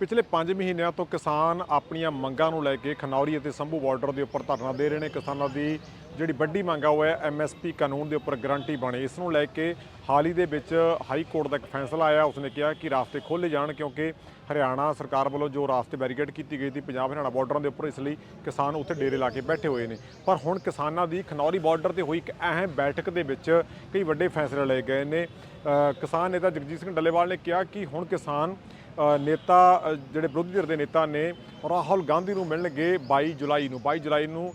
ਪਿਛਲੇ 5 ਮਹੀਨਿਆਂ ਤੋਂ ਕਿਸਾਨ ਆਪਣੀਆਂ ਮੰਗਾਂ ਨੂੰ ਲੈ ਕੇ ਖਨੌਰੀ ਅਤੇ ਸੰਭੂ ਬਾਰਡਰ ਦੇ ਉੱਪਰ ਧਰਨਾ ਦੇ ਰਹੇ ਨੇ। ਕਿਸਾਨਾਂ ਦੀ ਜਿਹੜੀ ਵੱਡੀ ਮੰਗ ਆ, ਉਹ ਹੈ ਐਮਐਸਪੀ ਕਾਨੂੰਨ ਦੇ ਉੱਪਰ ਗਰੰਟੀ ਬਣੇ। ਇਸ ਨੂੰ ਲੈ ਕੇ ਹਾਲ ਹੀ ਦੇ ਵਿੱਚ ਹਾਈ ਕੋਰਟ ਦਾ ਇੱਕ ਫੈਸਲਾ ਆਇਆ। ਉਸਨੇ ਕਿਹਾ ਕਿ ਰਾਸਤੇ ਖੋਲ੍ਹੇ ਜਾਣ ਕਿਉਂਕਿ ਹਰਿਆਣਾ ਸਰਕਾਰ ਵੱਲੋਂ ਜੋ ਰਾਸਤੇ ਬੈਰੀਕੇਡ ਕੀਤੀ ਗਈ ਸੀ ਪੰਜਾਬ ਹਰਿਆਣਾ ਬਾਰਡਰਾਂ ਦੇ ਉੱਪਰ, ਇਸ ਲਈ ਕਿਸਾਨ ਉੱਥੇ ਡੇਰੇ ਲਾ ਕੇ ਬੈਠੇ ਹੋਏ ਨੇ। ਪਰ ਹੁਣ ਕਿਸਾਨਾਂ ਦੀ ਖਨੌਰੀ ਬਾਰਡਰ ਤੇ ਹੋਈ ਇੱਕ ਅਹਿਮ ਬੈਠਕ ਦੇ ਵਿੱਚ ਕਈ ਵੱਡੇ ਫੈਸਲੇ ਲਏ ਗਏ ਨੇ। ਕਿਸਾਨ ਨੇਤਾ ਜਗਜੀਤ ਸਿੰਘ ਡੱਲੇਵਾਲ ਨੇ ਕਿਹਾ ਕਿ ਹੁਣ ਕਿਸਾਨ ਨੇਤਾ ਜਿਹੜੇ ਵਿਰੋਧੀ ਧਿਰ ਦੇ ਨੇਤਾ ਨੇ ਰਾਹੁਲ ਗਾਂਧੀ ਨੂੰ ਮਿਲਣਗੇ 22 ਜੁਲਾਈ ਨੂੰ। 22 ਜੁਲਾਈ ਨੂੰ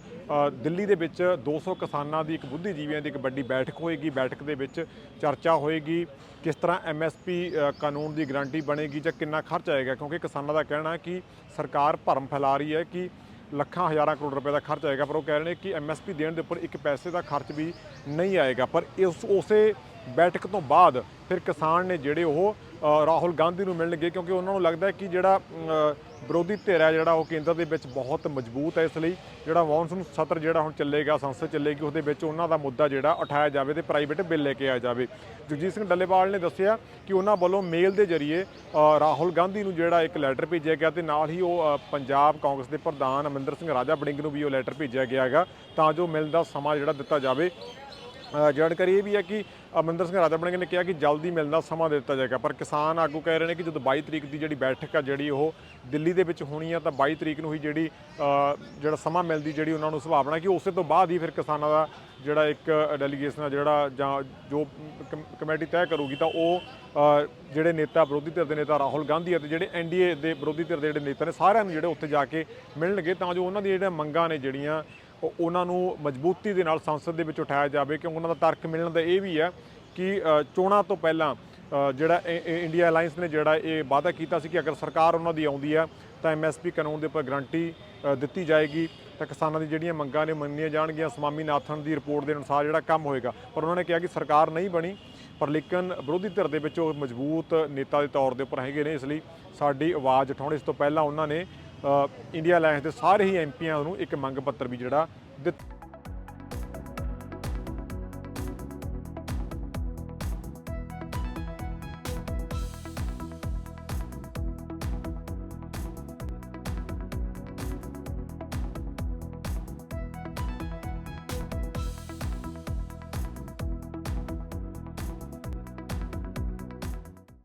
ਦਿੱਲੀ ਦੇ ਵਿੱਚ 200 ਕਿਸਾਨਾਂ ਦੀ ਇੱਕ ਬੁੱਧੀਜੀਵੀਆਂ ਦੀ ਇੱਕ ਵੱਡੀ ਬੈਠਕ ਹੋਏਗੀ। ਬੈਠਕ ਦੇ ਵਿੱਚ ਚਰਚਾ ਹੋਏਗੀ ਕਿਸ ਤਰ੍ਹਾਂ ਐਮਐਸਪੀ ਕਾਨੂੰਨ ਦੀ ਗਾਰੰਟੀ ਬਣੇਗੀ ਜਾਂ ਕਿੰਨਾ ਖਰਚ ਆਏਗਾ। ਕਿਉਂਕਿ ਕਿਸਾਨਾਂ ਦਾ ਕਹਿਣਾ ਹੈ ਕਿ ਸਰਕਾਰ ਭਰਮ ਫੈਲਾ ਰਹੀ ਹੈ ਕਿ ਲੱਖਾਂ, ਹਜ਼ਾਰਾਂ ਕਰੋੜ ਰੁਪਏ ਦਾ ਖਰਚ ਆਏਗਾ, ਪਰ ਉਹ ਕਹਿ ਰਹੇ ਨੇ ਕਿ ਐਮਐਸਪੀ ਦੇਣ ਦੇ ਉੱਪਰ ਇੱਕ ਪੈਸੇ ਦਾ ਖਰਚ ਵੀ ਨਹੀਂ ਆਏਗਾ। ਪਰ ਇਸ ਉਸੇ ਬੈਠਕ ਤੋਂ ਬਾਅਦ ਫਿਰ ਕਿਸਾਨ ਨੇ ਜਿਹੜੇ ਉਹ ਰਾਹੁਲ ਗਾਂਧੀ ਨੂੰ ਮਿਲਣਗੇ ਕਿਉਂਕਿ ਉਹਨਾਂ ਨੂੰ ਲੱਗਦਾ ਹੈ ਕਿ ਜਿਹੜਾ ਵਿਰੋਧੀ ਧਿਰ ਹੈ ਜਿਹੜਾ ਉਹ ਕੇਂਦਰ ਦੇ ਵਿੱਚ ਬਹੁਤ ਮਜ਼ਬੂਤ ਹੈ ਇਸ ਲਈ ਜਿਹੜਾ ਮੌਨਸੂਨ ਸਤਰ ਜਿਹੜਾ ਹੁਣ ਚੱਲੇਗਾ, ਸੰਸਦ ਚੱਲੇਗੀ, ਉਹਦੇ ਵਿੱਚ ਉਹਨਾਂ ਦਾ ਮੁੱਦਾ ਜਿਹੜਾ ਉਠਾਇਆ ਜਾਵੇ ਤੇ ਪ੍ਰਾਈਵੇਟ ਬਿੱਲ ਲੈ ਕੇ ਆਇਆ ਜਾਵੇ। ਜਗਜੀਤ ਸਿੰਘ ਡੱਲੇਵਾਲ ਨੇ ਦੱਸਿਆ ਕਿ ਉਹਨਾਂ ਵੱਲੋਂ ਮੇਲ ਦੇ ਜ਼ਰੀਏ ਰਾਹੁਲ ਗਾਂਧੀ ਨੂੰ ਜਿਹੜਾ ਇੱਕ ਲੈਟਰ ਭੇਜਿਆ ਗਿਆ ਤੇ ਨਾਲ ਹੀ ਉਹ ਪੰਜਾਬ ਕਾਂਗਰਸ ਦੇ ਪ੍ਰਧਾਨ ਅਮਰਿੰਦਰ ਸਿੰਘ ਰਾਜਾ ਬੜਿੰਗ ਨੂੰ ਵੀ ਉਹ ਲੈਟਰ ਭੇਜਿਆ ਗਿਆ ਹੈਗਾ ਤਾਂ ਜੋ ਮਿਲ ਦਾ ਸਮਾਂ ਜਿਹੜਾ ਦਿੱਤਾ ਜਾਵੇ। ਜਾਣਕਾਰੀ ਇਹ ਵੀ ਹੈ ਕਿ ਅਮਰਿੰਦਰ ਸਿੰਘ ਰਾਜਾ ਬੜਿੰਗ ਨੇ ਕਿਹਾ ਕਿ ਜਲਦੀ ਮਿਲਣਾ ਸਮਾਂ ਦਿੱਤਾ ਜਾਏਗਾ। ਪਰ ਕਿਸਾਨ ਆਗੂ ਕਹਿ ਰਹੇ ਨੇ ਕਿ ਜਦੋਂ 22 ਤਰੀਕ ਦੀ ਜਿਹੜੀ ਬੈਠਕ ਆ, ਜਿਹੜੀ ਉਹ ਦਿੱਲੀ ਦੇ ਵਿੱਚ ਹੋਣੀ ਆ, ਤਾਂ 22 ਤਰੀਕ ਨੂੰ ਹੀ ਜਿਹੜੀ ਜਿਹੜਾ ਸਮਾਂ ਮਿਲਦੀ ਜਿਹੜੀ ਉਹਨਾਂ ਨੂੰ ਸੁਭਾਵਨਾ ਕਿ ਉਸੇ ਤੋਂ ਬਾਅਦ ਹੀ ਫਿਰ ਕਿਸਾਨਾਂ ਦਾ ਜਿਹੜਾ ਇੱਕ ਡੈਲੀਗੇਸ਼ਨ ਆ, ਜਿਹੜਾ ਜਾਂ ਜੋ ਕਮ- ਕਮੇਟੀ ਤੈਅ ਕਰੂਗੀ, ਤਾਂ ਉਹ ਜਿਹੜੇ ਨੇਤਾ, ਵਿਰੋਧੀ ਧਿਰ ਦੇ ਨੇਤਾ ਰਾਹੁਲ ਗਾਂਧੀ ਅਤੇ ਜਿਹੜੇ ਐਨਡੀਏ ਦੇ ਵਿਰੋਧੀ ਧਿਰ ਦੇ ਜਿਹੜੇ ਨੇਤਾ ਨੇ, ਸਾਰਿਆਂ ਨੂੰ ਜਿਹੜੇ ਉੱਥੇ ਜਾ ਕੇ ਮਿਲਣਗੇ, ਤਾਂ ਜੋ ਉਹਨਾਂ ਦੀਆਂ ਜਿਹੜੀਆਂ ਮੰਗਾਂ ਨੇ, ਜਿਹੜੀਆਂ ਉਹਨਾਂ ਨੂੰ ਮਜ਼ਬੂਤੀ ਦੇ ਨਾਲ ਸੰਸਦ ਦੇ ਵਿੱਚ ਉਠਾਇਆ ਜਾਵੇ ਕਿਉਂਕਿ ਉਹਨਾਂ ਦਾ ਤਰਕ ਮਿਲਣ ਦਾ ਇਹ ਵੀ ਹੈ ਕਿ ਚੋਣਾਂ ਤੋਂ ਪਹਿਲਾਂ ਜਿਹੜਾ ਇ- ਇੰਡੀਆ ਅਲਾਈਅੰਸ ਨੇ ਜਿਹੜਾ ਇਹ ਵਾਅਦਾ ਕੀਤਾ ਸੀ ਕਿ ਅਗਰ ਸਰਕਾਰ ਉਹਨਾਂ ਦੀ ਆਉਂਦੀ ਹੈ ਤਾਂ ਐਮਐਸਪੀ ਕਾਨੂੰਨ ਦੇ ਉੱਪਰ ਗਰੰਟੀ ਦਿੱਤੀ ਜਾਏਗੀ, ਤਾਂ ਕਿਸਾਨਾਂ ਦੀ ਜਿਹੜੀਆਂ ਮੰਗਾਂ ਨੇ ਮੰਨੀਆਂ ਜਾਣਗੀਆਂ, ਸਵਾਮੀਨਾਥਨ ਦੀ ਰਿਪੋਰਟ ਦੇ ਅਨੁਸਾਰ ਜਿਹੜਾ ਕੰਮ ਹੋਏਗਾ। ਪਰ ਉਹਨਾਂ ਨੇ ਕਿਹਾ ਕਿ ਸਰਕਾਰ ਨਹੀਂ ਬਣੀ, ਪਰ ਲੇਕਿਨ ਵਿਰੋਧੀ ਧਿਰ ਦੇ ਵਿੱਚ ਉਹ ਮਜ਼ਬੂਤ ਨੇਤਾ ਦੇ ਤੌਰ ਦੇ ਉੱਪਰ ਹੈਗੇ ਨੇ, ਇਸ ਲਈ ਸਾਡੀ ਆਵਾਜ਼ ਉਠਾਉਣ, ਇਸ ਤੋਂ ਪਹਿਲਾਂ ਉਹਨਾਂ ਨੇ ਇੰਡੀਆ ਅਲਾਈਅੰਸ ਦੇ ਸਾਰੇ ਹੀ ਐਮਪੀਆਂ ਨੂੰ ਇੱਕ ਮੰਗ ਪੱਤਰ ਵੀ ਜਿਹੜਾ ਦਿੱਤਾ